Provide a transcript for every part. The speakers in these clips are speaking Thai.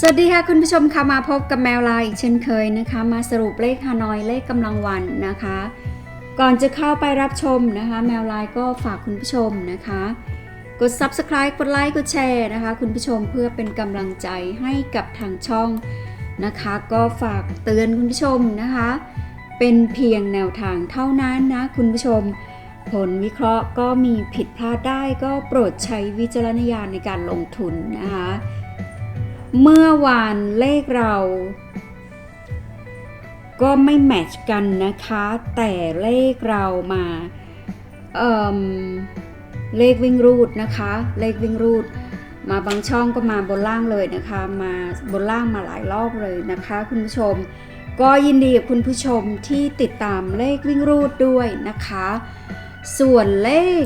สวัสดีค่ะคุณผู้ชมค่ะมาพบกับแมวลายอีกเช่นเคยนะคะ มาสรุปเลขฮานอยเลขกำลังวันนะคะ ก่อนจะเข้าไปรับชมนะคะ แมวลายก็ฝากคุณผู้ชมนะคะ กด subscribe กดไลค์กดแชร์นะคะ คุณผู้ชมเพื่อเป็นกำลังใจให้กับทางช่องนะคะ ก็ฝากเตือนคุณผู้ชมนะคะ เป็นเพียงแนวทางเท่านั้นนะคุณผู้ชม ผลวิเคราะห์ก็มีผิดพลาดได้ก็โปรดใช้วิจารณญาณในการลงทุนนะคะ เมื่อวานเลขเรา ก็ไม่แมทช์กันนะคะ แต่เลขเรามาเเลขวิ่งรูดนะคะ เลขวิ่งรูด มาบางช่องก็มาบนล่างเลยนะคะ มาบนล่างมาหลายรอบเลยนะคะ คุณผู้ชม ก็ยินดีกับคุณผู้ชมที่ติดตามเลขวิ่งรูดด้วยนะคะ ส่วนเลข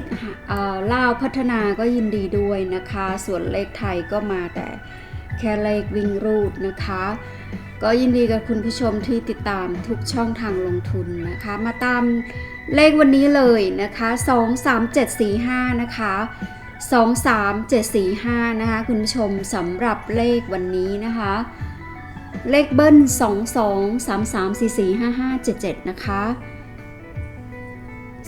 เลาวพัฒนาก็ยินดีด้วยนะคะ ส่วนเลขไทยก็มาแต่ แค่เลขวิ่งรูดนะคะ ก็ยินดีกับคุณผู้ชมที่ติดตามทุกช่องทางลงทุนนะคะ มาตามเลขวันนี้เลยนะคะ 23745 นะคะ 23745 นะคะ คุณผู้ชมสำหรับเลขวันนี้นะคะ เลขเบิ้ล 22 33 44 55 77 นะคะ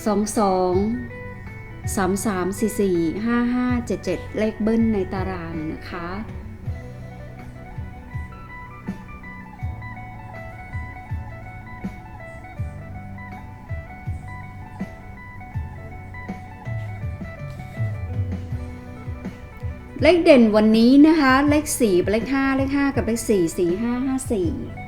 22 33 44 55 77 เลขเบิ้ลในตารางนะคะ เลขเด่นวันนี้นะคะ เลข4เลข5เลข5กับเลข4 4 5 5 4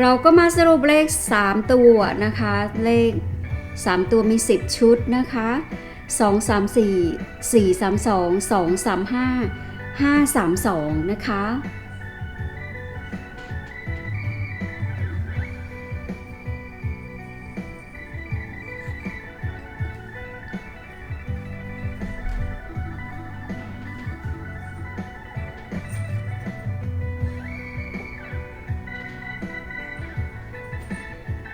เราก็มาสรุปเลข 3 ตัวนะคะ เลข 3 ตัวมี 10 ชุดนะคะ 2 3 4 4 3 2 2 3 5 5 3 2 นะคะ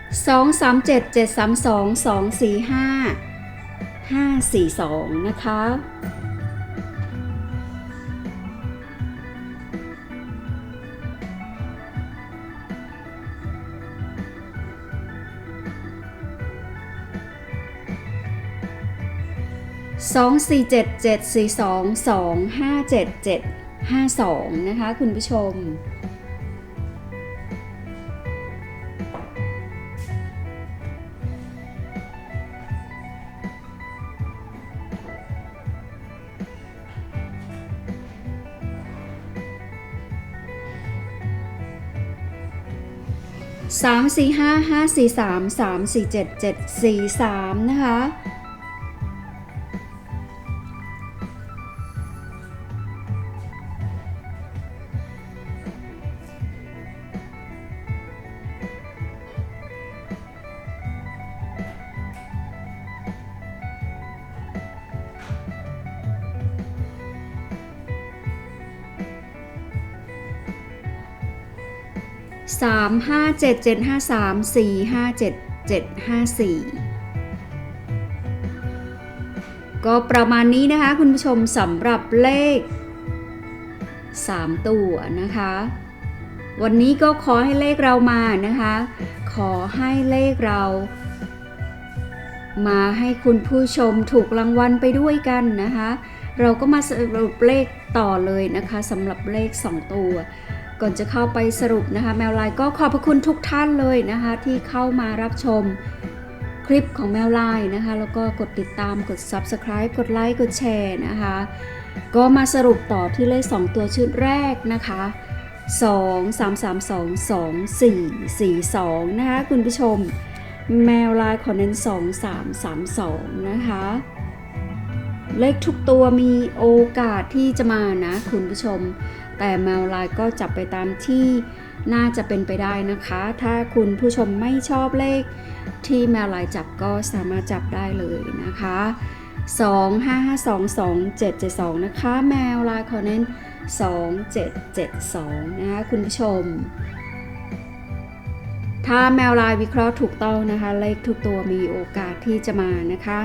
237-732-245-542 นะคะสองสี่เจ็ดเจ็ดสี่สองสองห้าเจ็ดเจ็ดห้าสองนะคะ คุณผู้ชม สามสี่ห้าห้าสี่สามสามสี่เจ็ดเจ็ดสี่สามนะคะ สามห้าเจ็ดเจ็ดห้าสามสี่ห้าเจ็ดเจ็ดห้าสี่ก็ประมาณนี้นะคะคุณผู้ชมสำหรับเลข 3 ตัวนะคะ วันนี้ก็ขอให้เลขเรามานะคะ ขอให้เลขเรามาให้คุณผู้ชมถูกรางวัลไปด้วยกันนะคะ เราก็มาสรุปเลขต่อเลยนะคะสำหรับเลข 2 ตัว ก่อนจะเข้าไปสรุปนะคะ แมวไลน์ก็ขอบพระคุณทุกท่านเลยนะคะ ที่เข้ามารับชมคลิปของแมวไลน์นะคะ แล้วก็กดติดตามกด Subscribe กดไลค์กดแชร์นะคะ ก็มาสรุปต่อที่เลข 2 ตัวชุดแรกนะคะ 2 3 3 2 2 4 4 2 นะคะ คุณผู้ชม แมวลายขอเน้น 2 3 3 2 นะคะ เลขทุกตัวมีโอกาสที่จะมานะ คุณผู้ชม แต่แมวลายก็จับไปตามที่น่าจะเป็นไปได้นะคะ ถ้าคุณผู้ชมไม่ชอบเลข ที่แมวลายจับก็สามารถจับได้เลยนะคะ 2 5 5 2 2 7 7 2 นะคะ แมวลายขอเน้น 2 7 7 2 นะคะคุณผู้ชม ถ้าแมวลายวิเคราะห์ถูกต้องนะคะ เลขทุกตัวมีโอกาสที่จะมานะคะ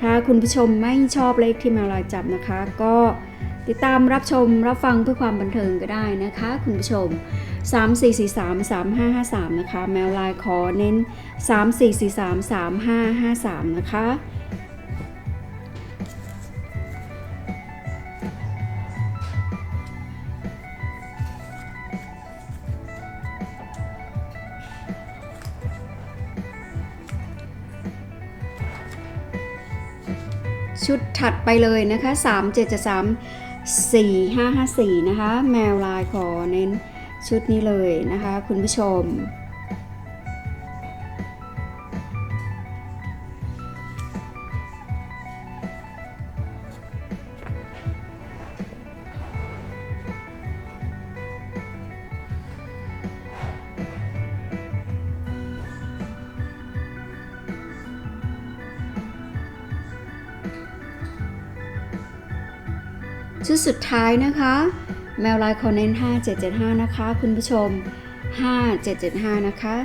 ถ้าคุณผู้ชมไม่ชอบเลขที่แมวลายจับนะคะก็ ติดตามรับชมรับฟังเพื่อความบันเทิงก็ได้นะคะ คุณผู้ชม 3 4 4 3 3 5 5 3 นะคะ แมวลายขอเน้น 3 4 4 3 3 5 5 3 นะคะชุดถัดไปเลยนะคะ 3 4 5 5 4 นะคะ แมวลายขอเน้นชุดนี้เลยนะคะ คุณผู้ชม ชุดสุดท้ายนะคะแมวลายคอเน้น5775 นะคะ คุณผู้ชม 5775 นะคะ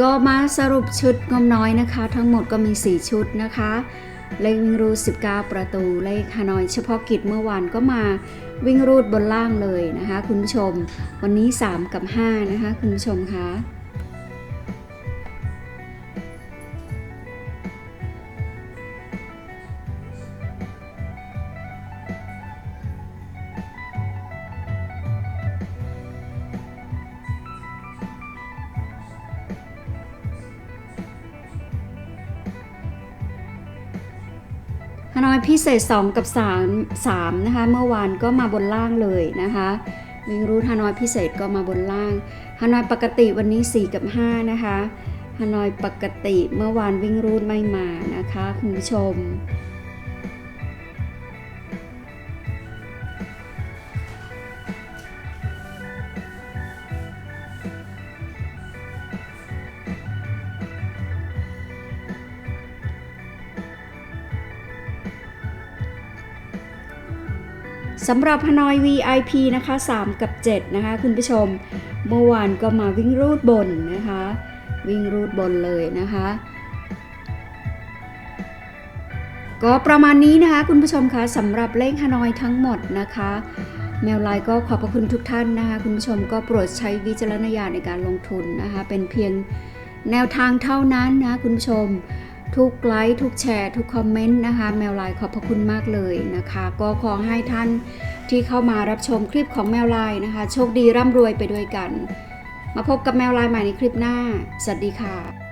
ก็มาสรุปชุดงมน้อยนะคะ ทั้งหมดก็มี 4 ชุดนะคะ เลขวิ่งรูด 19 ประตู เลขฮานอย เฉพาะกิจเมื่อวานก็มาวิ่งรูดบนล่างเลยนะคะ คุณผู้ชม วันนี้ 3 กับ 5 นะคะ คุณผู้ชมคะ ฮานอยพิเศษ 2 กับ 3 3นะคะ เมื่อวานก็มาบนล่างเลยนะคะวิ่งรูทฮานอยพิเศษก็มาบนล่างฮานอยปกติวันนี้ 4 กับ 5 นะคะฮานอยปกติเมื่อวานวิ่งรูดไม่มานะคะ คุณผู้ชม สำหรับฮานอย VIP นะคะ 3 กับ 7 นะคะ คุณผู้ชม เมื่อวานก็มาวิ่งรูดบนนะคะ วิ่งรูดบนเลยนะคะ ก็ประมาณนี้นะคะ คุณผู้ชมคะสำหรับเลขฮานอยทั้งหมดนะคะ แมวไลน์ก็ขอบพระคุณทุกท่านนะคะ คุณผู้ชมก็โปรดใช้วิจารณญาณในการลงทุนนะคะ เป็นเพียงแนวทางเท่านั้นนะคุณผู้ชม ทุกไลค์ทุกแชร์ทุกคอมเมนต์นะคะแมวไลน์ขอบพระคุณมากเลยนะคะ ก็ขอให้ท่านที่เข้ามารับชมคลิปของแมวไลน์นะคะ โชคดีร่ำรวยไปด้วยกัน มาพบกับแมวไลน์ใหม่ในคลิปหน้า สวัสดีค่ะ